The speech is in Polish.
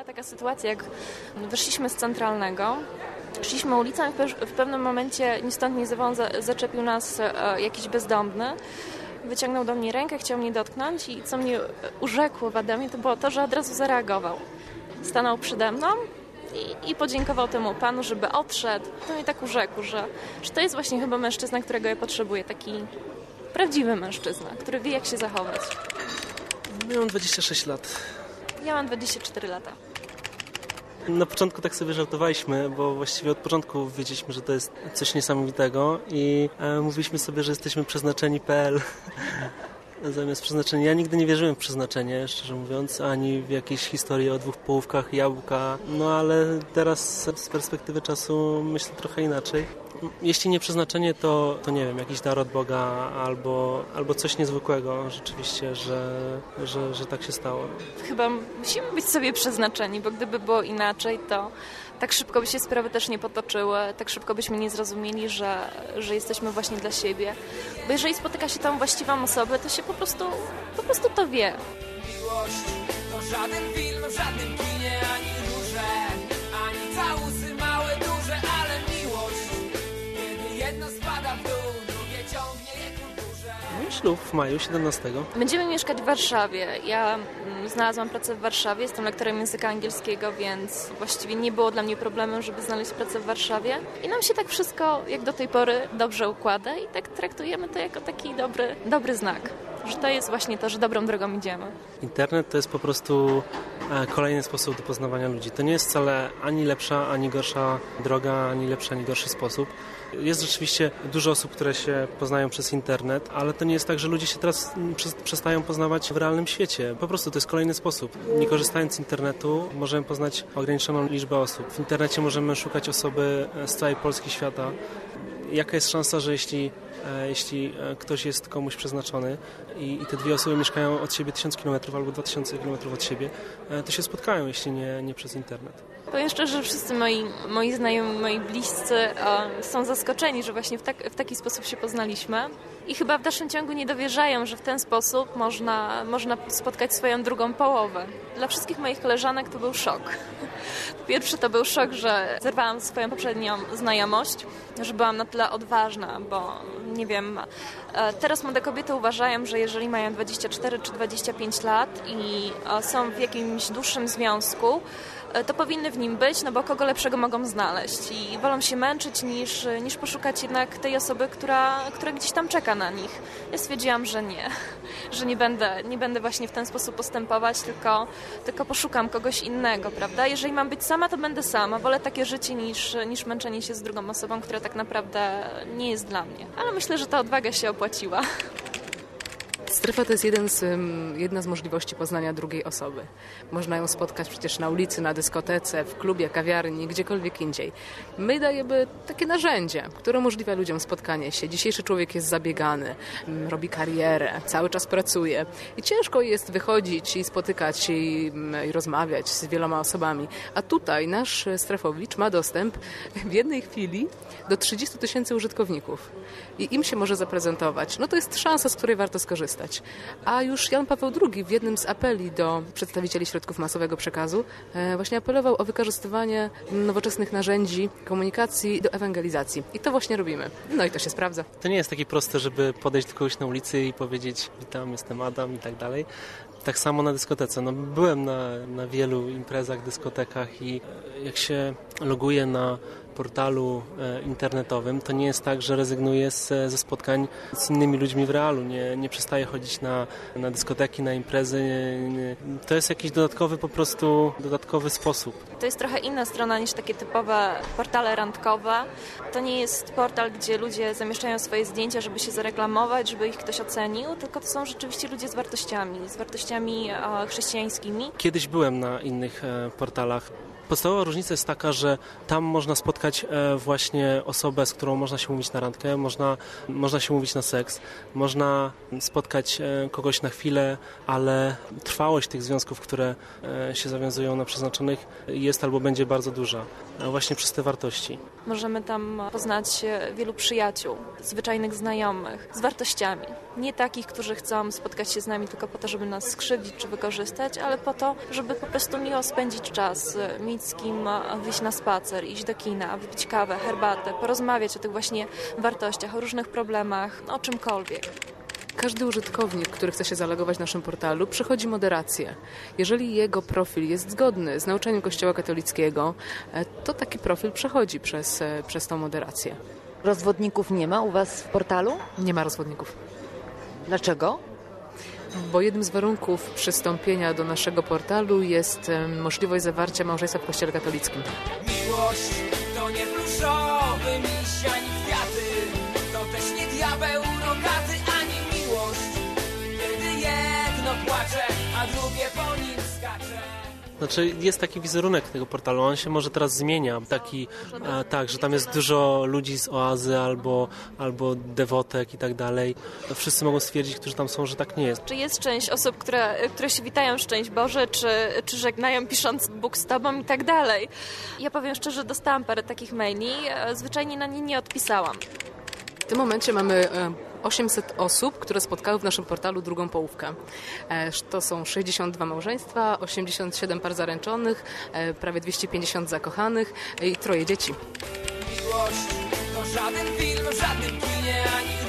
Była taka sytuacja, jak wyszliśmy z centralnego, szliśmy ulicą i w pewnym momencie ni stąd ni zowąd zaczepił nas e, jakiś bezdomny. Wyciągnął do mnie rękę, chciał mnie dotknąć i co mnie urzekło w Adamie, to było to, że od razu zareagował. Stanął przede mną i, i podziękował temu panu, żeby odszedł. To mnie tak urzekł, że, że to jest właśnie chyba mężczyzna, którego ja potrzebuję. Taki prawdziwy mężczyzna, który wie, jak się zachować. Miałem 26 lat. Ja mam 24 lata. Na początku tak sobie żartowaliśmy, bo właściwie od początku wiedzieliśmy, że to jest coś niesamowitego i e, mówiliśmy sobie, że jesteśmy przeznaczeni.pl zamiast przeznaczenia. Ja nigdy nie wierzyłem w przeznaczenie, szczerze mówiąc, ani w jakieś historie o dwóch połówkach jabłka, no ale teraz z perspektywy czasu myślę trochę inaczej. Jeśli nie przeznaczenie, to, to nie wiem, jakiś dar od Boga albo, albo coś niezwykłego rzeczywiście, że, że, że tak się stało. Chyba musimy być sobie przeznaczeni, bo gdyby było inaczej, to tak szybko by się sprawy też nie potoczyły, tak szybko byśmy nie zrozumieli, że, że jesteśmy właśnie dla siebie. Bo jeżeli spotyka się tam właściwą osobę, to się po prostu, po prostu to wie. Miłość to żaden film, żadnym kinie, ślub w maju 17. Będziemy mieszkać w Warszawie. Ja znalazłam pracę w Warszawie, jestem lektorem języka angielskiego, więc właściwie nie było dla mnie problemem, żeby znaleźć pracę w Warszawie. I nam się tak wszystko, jak do tej pory, dobrze układa i tak traktujemy to jako taki dobry, dobry znak, że to jest właśnie to, że dobrą drogą idziemy. Internet to jest po prostu e, kolejny sposób do poznawania ludzi. To nie jest wcale ani lepsza, ani gorsza droga, ani lepszy, ani gorszy sposób. Jest rzeczywiście dużo osób, które się poznają przez internet, ale to nie jest tak, że ludzie się teraz przestają poznawać w realnym świecie. Po prostu to jest kolejny sposób. Nie korzystając z internetu możemy poznać ograniczoną liczbę osób. W internecie możemy szukać osoby z całej Polski, świata. Jaka jest szansa, że jeśli E, jeśli e, ktoś jest komuś przeznaczony i, i te dwie osoby mieszkają od siebie tysiąc kilometrów albo dwa tysiące kilometrów od siebie, e, to się spotkają, jeśli nie, nie przez internet. Powiem szczerze, że wszyscy moi, moi znajomi, moi bliscy są zaskoczeni, że właśnie w, tak, w taki sposób się poznaliśmy i chyba w dalszym ciągu nie dowierzają, że w ten sposób można, można spotkać swoją drugą połowę. Dla wszystkich moich koleżanek to był szok. Pierwszy to był szok, że zerwałam swoją poprzednią znajomość, że byłam na tyle odważna, bo nie wiem, teraz młode kobiety uważają, że jeżeli mają 24 czy 25 lat i e, są w jakimś dłuższym związku, E, to powinny w nim być, no bo kogo lepszego mogą znaleźć i wolą się męczyć niż, niż poszukać jednak tej osoby, która, która gdzieś tam czeka na nich. Ja stwierdziłam, że nie, że nie będę, nie będę właśnie w ten sposób postępować, tylko, tylko poszukam kogoś innego, prawda? Jeżeli mam być sama, to będę sama. Wolę takie życie niż, niż męczenie się z drugą osobą, która tak naprawdę nie jest dla mnie. Ale myślę, że ta odwaga się what you are. Strefa to jest z, jedna z możliwości poznania drugiej osoby. Można ją spotkać przecież na ulicy, na dyskotece, w klubie, kawiarni, gdziekolwiek indziej. My dajemy takie narzędzie, które umożliwia ludziom spotkanie się. Dzisiejszy człowiek jest zabiegany, robi karierę, cały czas pracuje i ciężko jest wychodzić i spotykać i, i rozmawiać z wieloma osobami. A tutaj nasz strefowicz ma dostęp w jednej chwili do 30 tysięcy użytkowników i im się może zaprezentować. No to jest szansa, z której warto skorzystać. A już Jan Paweł II w jednym z apeli do przedstawicieli środków masowego przekazu e, właśnie apelował o wykorzystywanie nowoczesnych narzędzi komunikacji do ewangelizacji. I to właśnie robimy. No i to się sprawdza. To nie jest takie proste, żeby podejść do kogoś na ulicy i powiedzieć witam, jestem Adam i tak dalej. Tak samo na dyskotece. No, byłem na, na wielu imprezach, dyskotekach i jak się loguję na portalu e, internetowym, to nie jest tak, że rezygnuję z, ze spotkań z innymi ludźmi w realu. Nie, nie przestaję chodzić na, na dyskoteki, na imprezy. To jest jakiś dodatkowy po prostu, dodatkowy sposób. To jest trochę inna strona niż takie typowe portale randkowe. To nie jest portal, gdzie ludzie zamieszczają swoje zdjęcia, żeby się zareklamować, żeby ich ktoś ocenił, tylko to są rzeczywiście ludzie z wartościami, z wartościami e, chrześcijańskimi. Kiedyś byłem na innych e, portalach Podstawowa różnica jest taka, że tam można spotkać e, właśnie osobę, z którą można się umówić na randkę, można, można się umówić na seks, można spotkać e, kogoś na chwilę, ale trwałość tych związków, które e, się zawiązują na przeznaczonych jest albo będzie bardzo duża, właśnie przez te wartości. Możemy tam poznać wielu przyjaciół, zwyczajnych znajomych z wartościami. Nie takich, którzy chcą spotkać się z nami tylko po to, żeby nas skrzywdzić czy wykorzystać, ale po to, żeby po prostu miło spędzić czas, mieć z kim wyjść na spacer, iść do kina, wypić kawę, herbatę, porozmawiać o tych właśnie wartościach, o różnych problemach, o czymkolwiek. Każdy użytkownik, który chce się zalogować w naszym portalu, przechodzi moderację. Jeżeli jego profil jest zgodny z nauczaniem Kościoła katolickiego, e, to taki profil przechodzi przez, e, przez tą moderację. Rozwodników nie ma u Was w portalu? Nie ma rozwodników. Dlaczego? Bo jednym z warunków przystąpienia do naszego portalu jest możliwość zawarcia małżeństwa w Kościele katolickim. Miłość to nie pluszowy miś znaczy jest taki wizerunek tego portalu, on się może teraz zmienia, taki, e, tak, że tam jest dużo ludzi z oazy albo, albo dewotek i tak dalej. Wszyscy mogą stwierdzić, którzy tam są, że tak nie jest. Czy jest część osób, które, które się witają szczęść Boże, czy, czy żegnają pisząc Bóg z Tobą i tak dalej. Ja powiem szczerze, dostałam parę takich maili, e, zwyczajnie na nie nie odpisałam. W tym momencie mamy e, 800 osób, które spotkały w naszym portalu drugą połówkę. E, to są 62 małżeństwa, 87 par zaręczonych, e, prawie 250 zakochanych i troje dzieci. Miłość to żaden film, żadnym kinie, ani